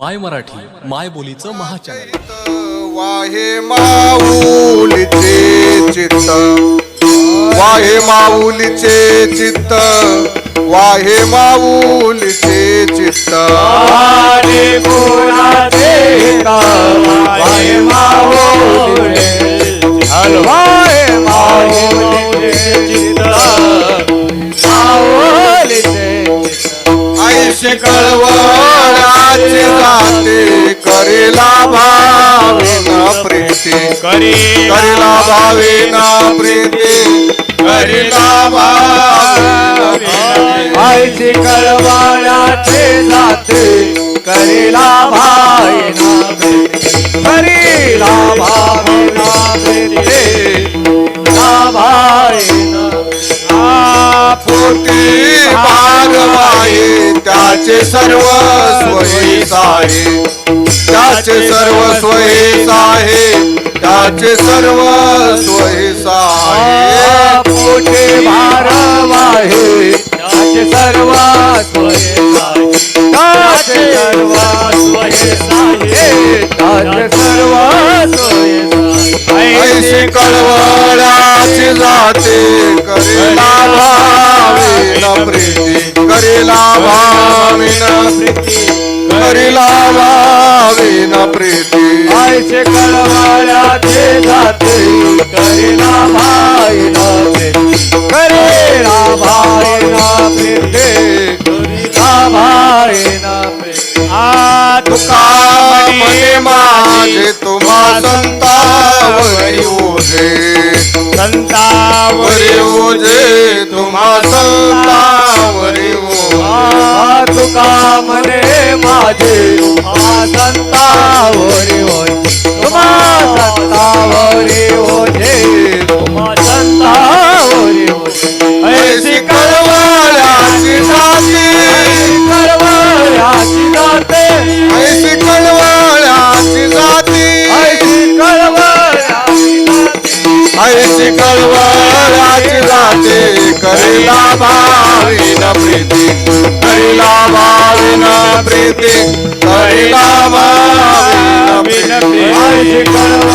माय मराठी माय बोलीचं महाचॅनल. वाहे माऊलीचे चित्त. वाहे माऊलीचे चित्त. वाहे माऊलीचे चित्त. आणि गुणाचे वाय माऊले हलवाय माऊले चित्त. माऊलीचे आईशी कळवळाचे जाते करेला भावेना प्रीती. करी करेला भावेना प्रीती. करेला भावेना प्रीती. आईची कळवाण्याचे जाते करेला त्याचे सर्व स्वहेस आहे त्याचे सर्व स्वहेस आहे त्याचे सर्व स्वहेस आहे? पोटे त्याचे सर्व सोये त्याचे सर्व सोये त्याचे सर्व सोये ऐशी कळवळाची जाते. करेला भावेन प्रीती. करेला भावेन करेला भावेन प्रीती. आयचे कळवाळ्याचे जाते. करेला भाईना करेला भाईना प्रीते करेला भाईना प्रीते आ तुका म्हणे माझे तुम्हा संतावरी ओझे संतावर वरी ओझे तुम्हा म्हणे माझे संतावरी होते तुम्हा संतावरी होते तुम्हा संतावरी होते ऐशी कळवळ्याची जाते. कळवळ्याची जाते. ऐशी कळवळ्याची जाते. ऐशी कळवळ्याची ऐशी कळवळ्याची जाते. करेला भावीन प्रीती. करेला भावीन प्रीती प्रीती ऐशी कळवळ्याची